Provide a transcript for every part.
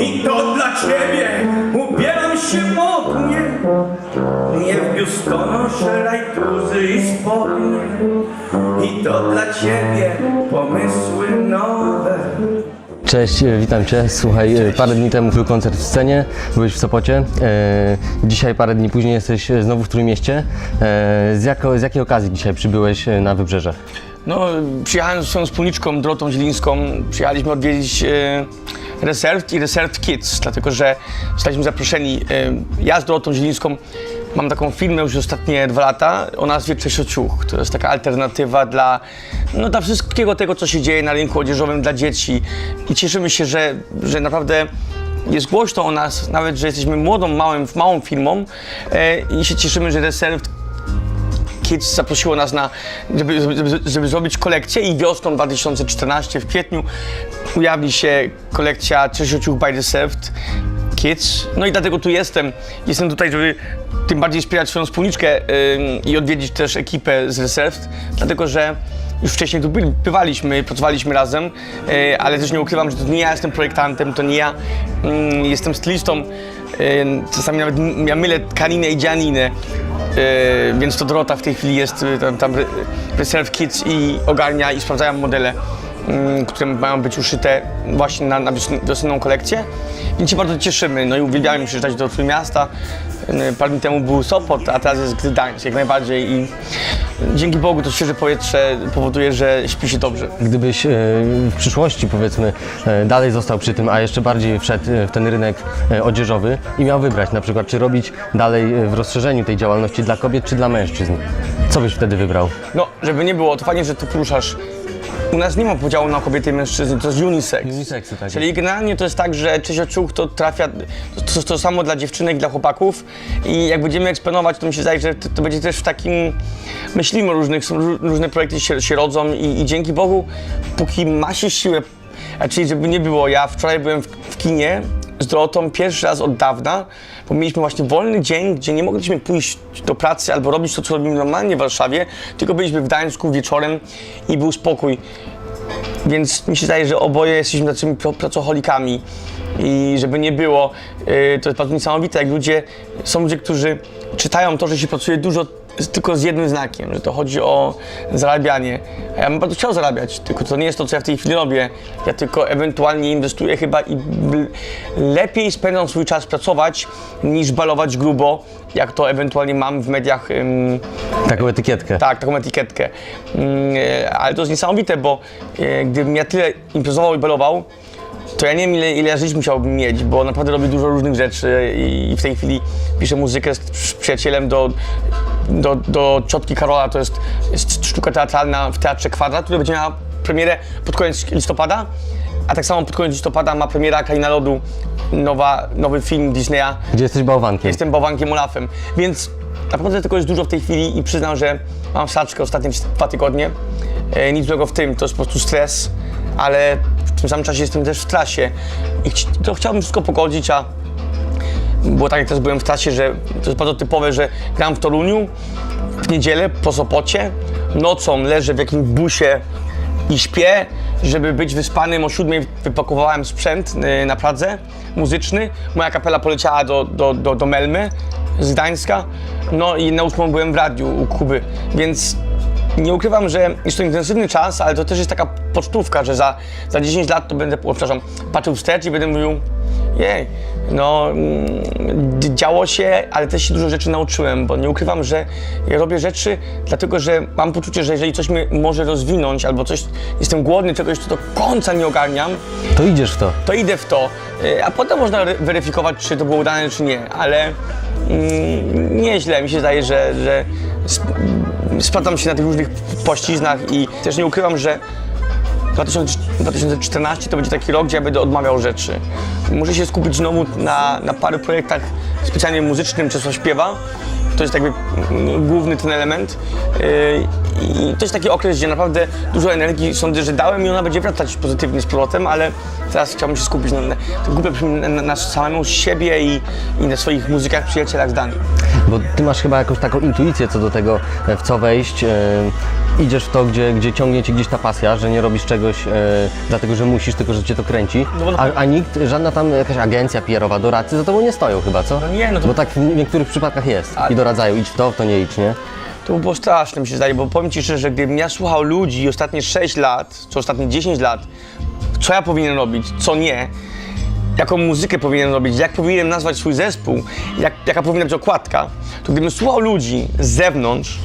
I to dla ciebie ubieram się modnie Nie w biustonosze, rajtuzy i spodnie I to dla ciebie pomysły nowe Cześć, witam Cię. Słuchaj, e, parę dni temu był koncert w scenie, byłeś w Sopocie. E, dzisiaj, parę dni później, jesteś e, znowu w Trójmieście. E, z, jako, z jakiej okazji dzisiaj przybyłeś na Wybrzeże? No, przyjechałem z swoją wspólniczką Dorotą Zielińską. Przyjechaliśmy odwiedzić e, Reserved i Reserved Kids, dlatego że zostaliśmy zaproszeni. Ja z Dorotą Zielińską mam taką firmę już ostatnie dwa lata o nazwie Czesiociuch. To jest taka alternatywa dla, no, dla wszystkiego tego, co się dzieje na rynku odzieżowym dla dzieci. I cieszymy się, że, że naprawdę jest głośno o nas, nawet że jesteśmy młodą, małym, małą firmą e, i się cieszymy, że Reserved Kids zaprosiło nas na, żeby, żeby, żeby zrobić kolekcję i wiosną 2014 w kwietniu ujawni się kolekcja Czesiociuch by the Served Kids. No i dlatego tu jestem. Jestem tutaj, żeby tym bardziej wspierać swoją wspólniczkę ym, i odwiedzić też ekipę z Reserved, dlatego że już wcześniej tu bywaliśmy, pracowaliśmy razem, yy, ale też nie ukrywam, że to nie ja jestem projektantem, to nie ja mm, jestem stylistą. Yy, czasami nawet ja mylę Karinę i Gianinę. E, więc to Dorota w tej chwili jest y, tam, tam re- Reserve Kids i ogarnia i sprawdzają modele, które mają być uszyte właśnie na, na wiosenną kolekcję. Więc się bardzo cieszymy, no i uwielbiamy przyjeżdżać do Trójmiasta. E, Parę dni temu był Sopot, a teraz jest Gdańsk jak najbardziej i dzięki Bogu to świeże powietrze powoduje, że śpi się dobrze. Gdybyś e, w przyszłości, powiedzmy, e, dalej został przy tym, a jeszcze bardziej wszedł e, w ten rynek odzieżowy i miał wybrać na przykład, czy robić dalej w rozszerzeniu tej działalności dla kobiet, czy dla mężczyzn, co byś wtedy wybrał? No, żeby nie było, to fajnie, że to poruszasz. U nas nie ma podziału na kobiety i mężczyzn, to jest unisex. Uniseksy, tak. Czyli generalnie to jest tak, że Czesiociuch to trafia, to, to, to samo dla dziewczynek i dla chłopaków i jak będziemy eksponować, to mi się zdaje, że to, to będzie też w takim, myślimy o różnych, są różne projekty się, się rodzą i, i dzięki Bogu, póki ma się siłę, czyli żeby nie było, ja wczoraj byłem w, w kinie z Dorotą pierwszy raz od dawna, bo mieliśmy właśnie wolny dzień, gdzie nie mogliśmy pójść do pracy albo robić to, co robimy normalnie w Warszawie, tylko byliśmy w Gdańsku wieczorem i był spokój. Więc mi się zdaje, że oboje jesteśmy tacymi pracocholikami i żeby nie było, yy, to jest bardzo niesamowite, jak ludzie, są ludzie, którzy czytają to, że się pracuje dużo tylko z jednym znakiem, że to chodzi o zarabianie. A ja bym bardzo chciał zarabiać, tylko to nie jest to, co ja w tej chwili robię. Ja tylko ewentualnie inwestuję chyba i lepiej spędzam swój czas pracować, niż balować grubo, jak to ewentualnie mam w mediach ym, Taką etykietkę. tak, taką etykietkę. Mm, e, ale to jest niesamowite, bo e, gdybym ja tyle imprezował i balował, to ja nie wiem ile, ile żyć musiałbym mieć, bo naprawdę robię dużo różnych rzeczy i w tej chwili piszę muzykę z przy- przyjacielem do, do, do Ciotki Karola, to jest, jest sztuka teatralna w Teatrze Kwadrat, która będzie miała premierę pod koniec listopada, a tak samo pod koniec listopada ma premiera Kraina Lodu, nowa, nowy film Disneya, Gdzie jesteś bałwankiem? Jestem bałwankiem Olafem, więc naprawdę tego jest dużo w tej chwili i przyznam, że mam saczkę ostatnie dwa tygodnie. E, nic złego w tym, to jest po prostu stres, ale w tym samym czasie jestem też w trasie i chci- to chciałbym wszystko pogodzić, a było tak jak teraz byłem w trasie, że to jest bardzo typowe, że gram w Toruniu w niedzielę po Sopocie, nocą leżę w jakimś busie i śpię, żeby być wyspanym. O siódmej wypakowałem sprzęt y, na Pradze muzyczny. Moja kapela poleciała do, do, do, do Melmy z Gdańska. No i na ósmą byłem w radiu u Kuby, więc nie ukrywam, że jest to intensywny czas, ale to też jest taka pocztówka, że za, za 10 lat to będę, o, przepraszam, patrzył wstecz i będę mówił jej, no mm, działo się, ale też się dużo rzeczy nauczyłem, bo nie ukrywam, że ja robię rzeczy dlatego, że mam poczucie, że jeżeli coś mnie może rozwinąć albo coś, jestem głodny czegoś, co do końca nie ogarniam, To idziesz w to. to idę w to, y, a potem można re- weryfikować, czy to było udane, czy nie, ale nieźle, mi się zdaje, że, że sp- sprawdzam się na tych różnych pościznach i też nie ukrywam, że 2000 2014 to będzie taki rok, gdzie ja będę odmawiał rzeczy. Muszę się skupić znowu na, na paru projektach specjalnie muzycznym, Czesław śpiewa. To jest jakby główny ten element. Yy, I to jest taki okres, gdzie naprawdę dużo energii sądzę, że dałem i ona będzie wracać pozytywnie z powrotem, ale teraz chciałbym się skupić na, na, na, na, samemu siebie i, i na swoich muzykach, przyjacielach z Danii. Bo ty masz chyba jakąś taką intuicję co do tego, e, w co wejść. Idziesz w to, gdzie, gdzie ciągnie cię gdzieś ta pasja, że nie robisz czegoś e, dlatego, że musisz, tylko że cię to kręci, No bo na- a, a nikt, żadna tam jakaś agencja PR-owa, doradcy za tobą nie stoją chyba, co? No nie, no to- Bo tak w niektórych przypadkach jest i doradzają, idź w to, w to nie idź, nie? To by było straszne, mi się zdaje, bo powiem Ci szczerze, że gdybym ja słuchał ludzi ostatnie 6 lat, czy ostatnie 10 lat, co ja powinienem robić, co nie, jaką muzykę powinienem robić, jak powinienem nazwać swój zespół, jak, jaka powinna być okładka, to gdybym słuchał ludzi z zewnątrz,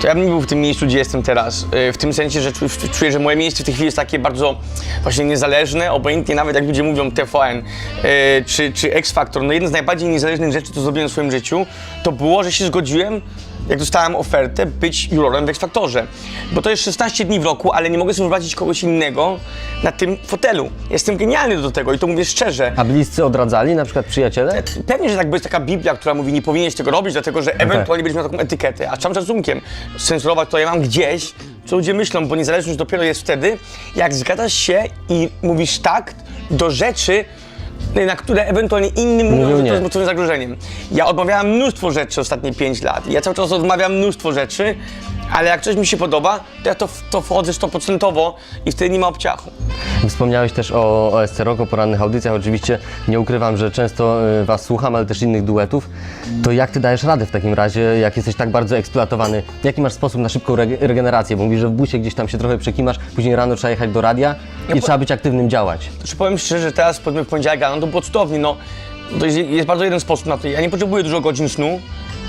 to ja bym nie był w tym miejscu, gdzie jestem teraz. Yy, W tym sensie, że czu- czuję, że moje miejsce w tej chwili jest takie bardzo właśnie niezależne, obojętnie nawet jak ludzie mówią TVN yy, czy, czy X Factor. No jedna z najbardziej niezależnych rzeczy, co zrobiłem w swoim życiu, to było, że się zgodziłem, jak dostałem ofertę, być jurorem w X Factorze. Bo to jest 16 dni w roku, ale nie mogę sobie wyobrazić kogoś innego na tym fotelu. Jestem genialny do tego i to mówię szczerze. A bliscy odradzali, na przykład przyjaciele? Pewnie, że tak, bo jest taka Biblia, która mówi, nie powinieneś tego robić, dlatego że ewentualnie będziesz miał taką etykietę. A z całym szacunkiem cenzurować to ja mam gdzieś, co ludzie myślą, bo niezależność dopiero jest wtedy, jak zgadasz się i mówisz tak do rzeczy, na które ewentualnie innym mówią, że to jest mocnym zagrożeniem. Ja odmawiałem mnóstwo rzeczy ostatnie 5 lat. Ja cały czas odmawiam mnóstwo rzeczy, ale jak coś mi się podoba, to ja to, to wchodzę 100% i wtedy nie ma obciachu. Wspomniałeś też o OSC Rock, o porannych audycjach. Oczywiście nie ukrywam, że często y, Was słucham, ale też innych duetów. To jak Ty dajesz radę w takim razie, jak jesteś tak bardzo eksploatowany? Jaki masz sposób na szybką rege- regenerację? Bo mówisz, że w busie gdzieś tam się trochę przekimasz, później rano trzeba jechać do radia i po- trzeba być aktywnym, działać. Znaczy powiem szczerze, że teraz powiedzmy w poniedziałek rano to było cudownie, no to jest, jest bardzo jeden sposób na to. Ja nie potrzebuję dużo godzin snu,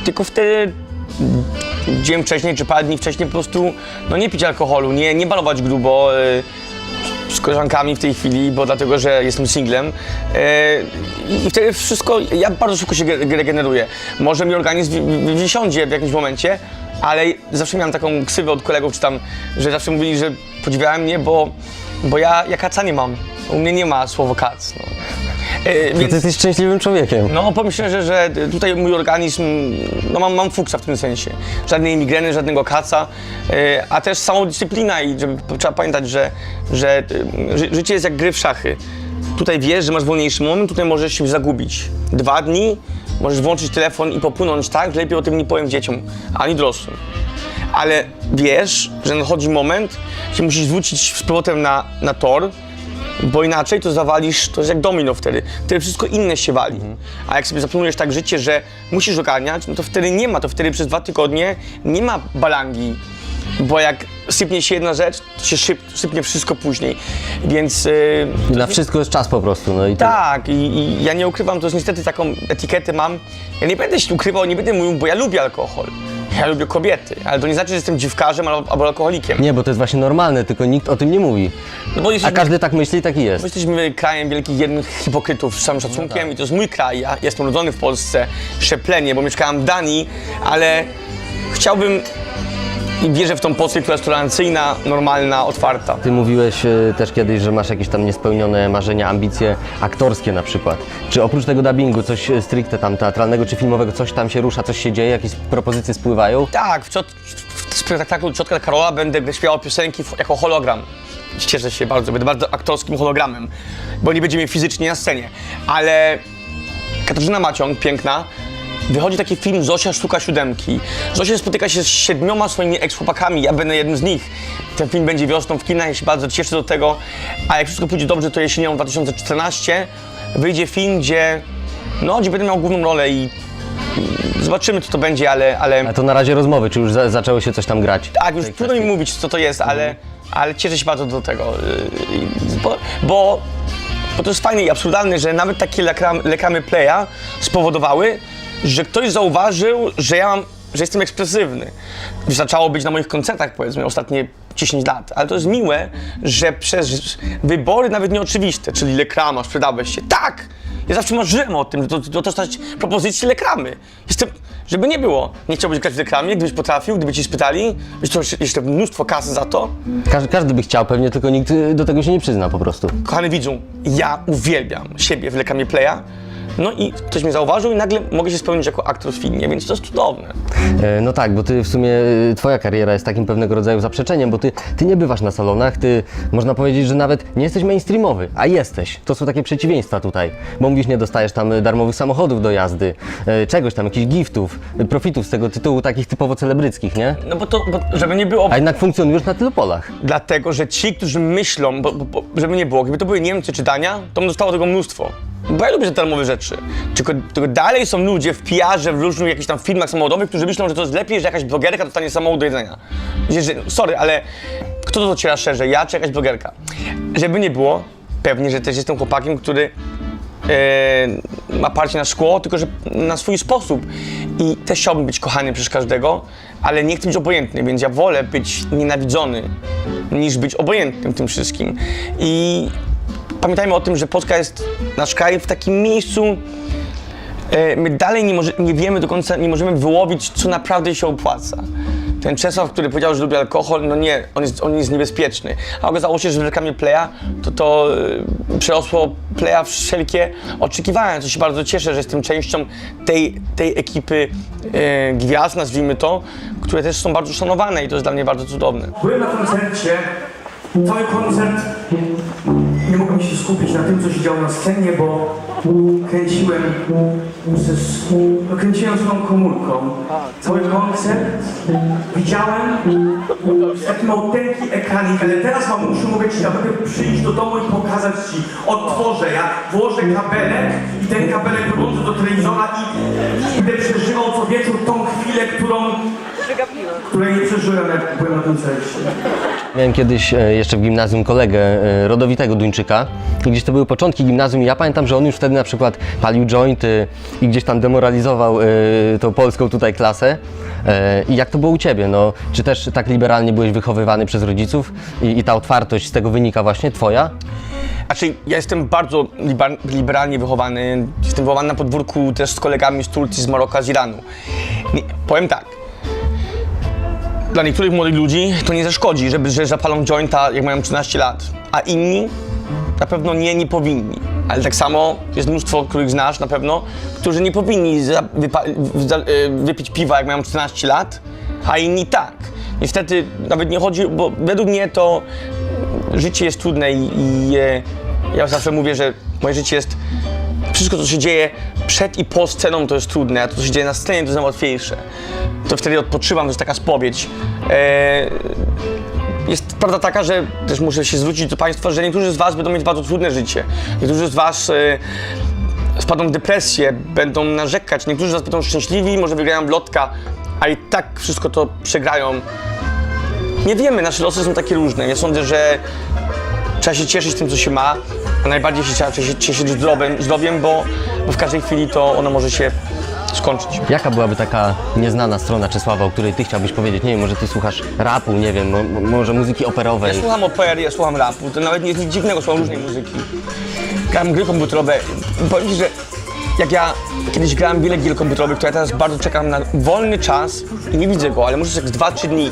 tylko wtedy dzień wcześniej czy parę dni wcześniej po prostu no nie pić alkoholu, nie, nie balować grubo y, z koleżankami w tej chwili, bo dlatego, że jestem singlem y, i- wtedy wszystko, ja bardzo szybko się ge- regeneruję. Może mi organizm wysiądzie w jakimś momencie, ale zawsze miałem taką ksywę od kolegów, czy tam, że zawsze mówili, że podziwiałem mnie, bo, bo ja, ja kaca nie mam. U mnie nie ma słowo kac. No. Ty więc, jesteś szczęśliwym człowiekiem. no powiem szczerze, że tutaj mój organizm, no mam, mam fuksa w tym sensie. Żadnej migreny, żadnego kaca, e, a też samodyscyplina i żeby, trzeba pamiętać, że, że e, ży, życie jest jak gry w szachy. Tutaj wiesz, że masz wolniejszy moment, tutaj możesz się zagubić. Dwa dni możesz włączyć telefon i popłynąć tak, że lepiej o tym nie powiem dzieciom, ani dorosłym. Ale wiesz, że nadchodzi moment, że musisz wrócić z powrotem na, na tor, bo inaczej to zawalisz, to jest jak domino wtedy. Wtedy wszystko inne się wali. A jak sobie zaplanujesz tak życie, że musisz ogarniać, no to wtedy nie ma, to wtedy przez dwa tygodnie nie ma balangi. Bo jak sypnie się jedna rzecz, to się szyp, sypnie wszystko później. Więc yy, Na wszystko jest czas po prostu. No i to, tak, i, i ja nie ukrywam, to jest niestety taką etykietę mam. Ja nie będę się ukrywał, nie będę mówił, bo ja lubię alkohol. Ja lubię kobiety, ale to nie znaczy, że jestem dziwkarzem albo, albo alkoholikiem. Nie, bo to jest właśnie normalne, tylko nikt o tym nie mówi. No bo A jesteśmy, każdy tak myśli, taki bo jest. jesteśmy krajem wielkich jednych hipokrytów z całym szacunkiem i to jest mój kraj. Ja jestem urodzony w Polsce, szczeplenie, bo mieszkałem w Danii, ale chciałbym i wierzę w tą Polskę, która jest tolerancyjna, normalna, otwarta. Ty mówiłeś e, też kiedyś, że masz jakieś tam niespełnione marzenia, ambicje aktorskie na przykład. Czy oprócz tego dubbingu, coś e, stricte tam teatralnego czy filmowego, coś tam się rusza, coś się dzieje, jakieś propozycje spływają? Tak, w, ciot, w spektaklu Ciotka Karola będę śpiewał piosenki w- jako hologram. Cieszę się bardzo, będę bardzo aktorskim hologramem, bo nie będziemy fizycznie na scenie. Ale Katarzyna Maciąg, piękna, wychodzi taki film Zosia Sztuka Siódemki. Zosia spotyka się z siedmioma swoimi ex-chłopakami, ja będę jednym z nich. Ten film będzie wiosną w kinach, ja się bardzo cieszę do tego. A jak wszystko pójdzie dobrze, to jesienią 2014 wyjdzie film, gdzie, no, gdzie będę miał główną rolę i zobaczymy, co to będzie, ale, ale A to na razie rozmowy, czy już za, zaczęło się coś tam grać? tak, już trudno mi mówić, co to jest, ale, ale cieszę się bardzo do tego. yy, Bo, bo, bo to jest fajne i absurdalne, że nawet takie lekram, lekramy Playa spowodowały, że ktoś zauważył, że ja mam, że jestem ekspresywny. Zaczęło być na moich koncertach, powiedzmy, ostatnie 10 lat. Ale to jest miłe, że przez wybory nawet nieoczywiste, czyli lekrama, sprzedałeś się. Tak! Ja zawsze marzyłem o tym, że dostać propozycję lekramy. Jestem, żeby nie było. Nie chciałbyś grać w lekramie, gdybyś potrafił, gdyby ci spytali, byś to jeszcze mnóstwo kasy za to. Każdy, każdy by chciał pewnie, tylko nikt y, do tego się nie przyzna po prostu. Kochany widzu, ja uwielbiam siebie w lekramie Playa, No i ktoś mnie zauważył i nagle mogę się spełnić jako aktor w filmie, więc to jest cudowne. E, No tak, bo ty w sumie, e, twoja kariera jest takim pewnego rodzaju zaprzeczeniem, bo ty, ty nie bywasz na salonach, ty można powiedzieć, że nawet nie jesteś mainstreamowy, a jesteś. To są takie przeciwieństwa tutaj, bo mówisz, nie dostajesz tam e, darmowych samochodów do jazdy, czegoś tam, jakichś giftów, profitów z tego tytułu, takich typowo celebryckich, nie? No bo to, bo, żeby nie było A jednak funkcjonujesz na tylu polach. Dlatego, że ci, którzy myślą, bo, bo, bo, żeby nie było, gdyby to były Niemcy czy Dania, to bym dostało tego mnóstwo. Bo ja lubię te darmowe rzeczy. Tylko, tylko dalej są ludzie w PR-ze, w różnych jakichś tam filmach samochodowych, którzy myślą, że to jest lepiej, że jakaś blogerka dostanie samochód do jedzenia. Że, sorry, ale kto to dociera szerzej, ja czy jakaś blogerka? Żeby nie było, pewnie, że też jestem chłopakiem, który e, ma parcie na szkło, tylko że na swój sposób. I też chciałbym być kochany przez każdego, ale nie chcę być obojętny, więc ja wolę być nienawidzony, niż być obojętnym tym wszystkim. I pamiętajmy o tym, że Polska jest, nasz kraj w takim miejscu, e, my dalej nie, może, nie wiemy do końca, nie możemy wyłowić, co naprawdę się opłaca. Ten Czesław, który powiedział, że lubi alkohol, no nie, on jest, on jest niebezpieczny. A okazało się, że w reklamie Playa to to e, przerosło Playa wszelkie oczekiwania, co się bardzo cieszę, że jestem częścią tej, tej ekipy e, gwiazd, nazwijmy to, które też są bardzo szanowane i to jest dla mnie bardzo cudowne. Byłem na koncercie, cały koncert, nie mogłem się skupić na tym, co się działo na scenie, bo kręciłem, ze, no, kręciłem swoją komórką. Cały koncert widziałem z takim autentyki ekranik, ale teraz mam muszę mogę Ci naprawdę przyjść do domu i pokazać Ci. Otworzę, ja włożę kabelek i ten kabelek podłączę do telewizora i będę przeżywał co wieczór tą chwilę, którą której nie przeżyłem, jak byłem na koncercie. Miałem kiedyś e, jeszcze w gimnazjum kolegę e, rodowitego Duńczyka i gdzieś to były początki gimnazjum i ja pamiętam, że on już wtedy na przykład palił jointy i gdzieś tam demoralizował e, tą polską tutaj klasę. E, I jak to było u Ciebie? No, czy też tak liberalnie byłeś wychowywany przez rodziców i, i ta otwartość z tego wynika właśnie Twoja? Znaczy, ja jestem bardzo liber, liberalnie wychowany. Jestem wychowany na podwórku też z kolegami z Turcji, z Maroka, z Iranu. Nie, powiem tak. Dla niektórych młodych ludzi to nie zaszkodzi, żeby, że zapalą jointa, jak mają 13 lat. A inni na pewno nie, nie powinni. Ale tak samo jest mnóstwo, których znasz na pewno, którzy nie powinni e, wypić piwa, jak mają 14 lat, a inni tak. Niestety nawet nie chodzi, bo według mnie to życie jest trudne i, i e, ja zawsze mówię, że moje życie jest. Wszystko, co się dzieje przed i po sceną, to jest trudne, a to, co się dzieje na scenie, to jest najłatwiejsze. To wtedy odpoczywam, to jest taka spowiedź. E, jest prawda taka, że też muszę się zwrócić do Państwa, że niektórzy z Was będą mieć bardzo trudne życie. Niektórzy z Was e, spadną w depresję, będą narzekać. Niektórzy z Was będą szczęśliwi, może wygrają lotka, a i tak wszystko to przegrają. Nie wiemy, nasze losy są takie różne. Ja sądzę, że trzeba się cieszyć tym, co się ma, a najbardziej się trzeba cieszyć, cieszyć zdrowiem, zdrowiem bo, bo w każdej chwili to ono może się skończyć. Jaka byłaby taka nieznana strona Czesława, o której Ty chciałbyś powiedzieć? Nie wiem, może Ty słuchasz rapu, nie wiem, mo, mo- może muzyki operowej. Ja słucham opery, ja słucham rapu, to nawet nie jest nic dziwnego, słucham różnej muzyki. Gram gry komputerowe. Powiem Ci, że jak ja kiedyś grałem wiele gier komputerowych, to ja teraz bardzo czekam na wolny czas i nie widzę go, ale może tak z 2-3 dni.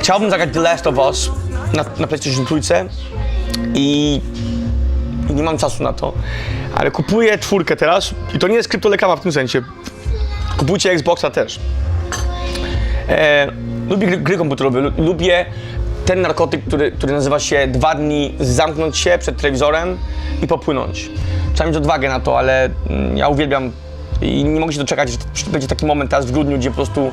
Chciałbym zagrać The Last of Us na, na PlayStation Trójce i, nie mam czasu na to, ale kupuję czwórkę teraz i to nie jest kryptolekarza w tym sensie. Kupujcie Xboxa też. E, lubię gry, gry komputerowe, lu- lubię ten narkotyk, który, który nazywa się dwa dni zamknąć się przed telewizorem i popłynąć. Trzeba mieć odwagę na to, ale mm, ja uwielbiam i nie mogę się doczekać, że będzie taki moment teraz w grudniu, gdzie po prostu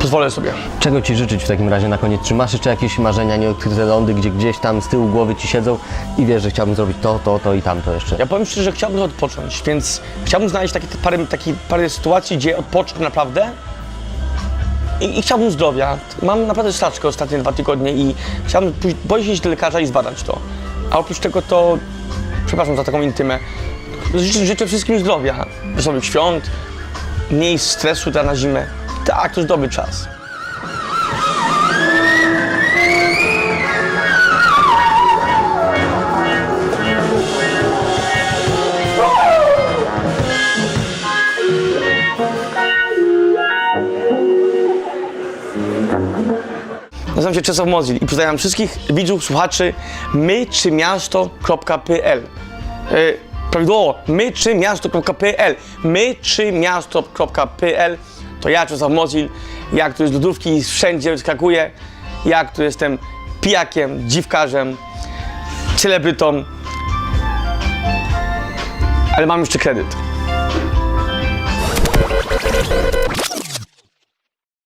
pozwolę sobie. Czego Ci życzyć w takim razie na koniec? Czy masz jeszcze jakieś marzenia, nieodkryte lądy, gdzie gdzieś tam z tyłu głowy Ci siedzą i wiesz, że chciałbym zrobić to, to, to i tamto jeszcze? Ja powiem szczerze, że chciałbym odpocząć, więc chciałbym znaleźć takie parę, takie parę sytuacji, gdzie odpocznę naprawdę i, i chciałbym zdrowia. Mam naprawdę staczkę ostatnie dwa tygodnie i chciałbym pójść, iść do lekarza i zbadać to. A oprócz tego to, przepraszam za taką intymę, życzę, życzę wszystkim zdrowia, wesołych świąt, mniej stresu teraz na zimę. Tak, to jest dobry czas. Nazywam się Czesław Mozil i pozdrawiam wszystkich widzów, słuchaczy my czy miasto.pl. Yy, prawidłowo myczymiasto.pl myczymiasto.pl to ja, Czesław Mozil, jak tu jest lodówki wszędzie wyskakuję, jak tu jestem pijakiem, dziwkarzem, celebrytą, ale mam jeszcze kredyt.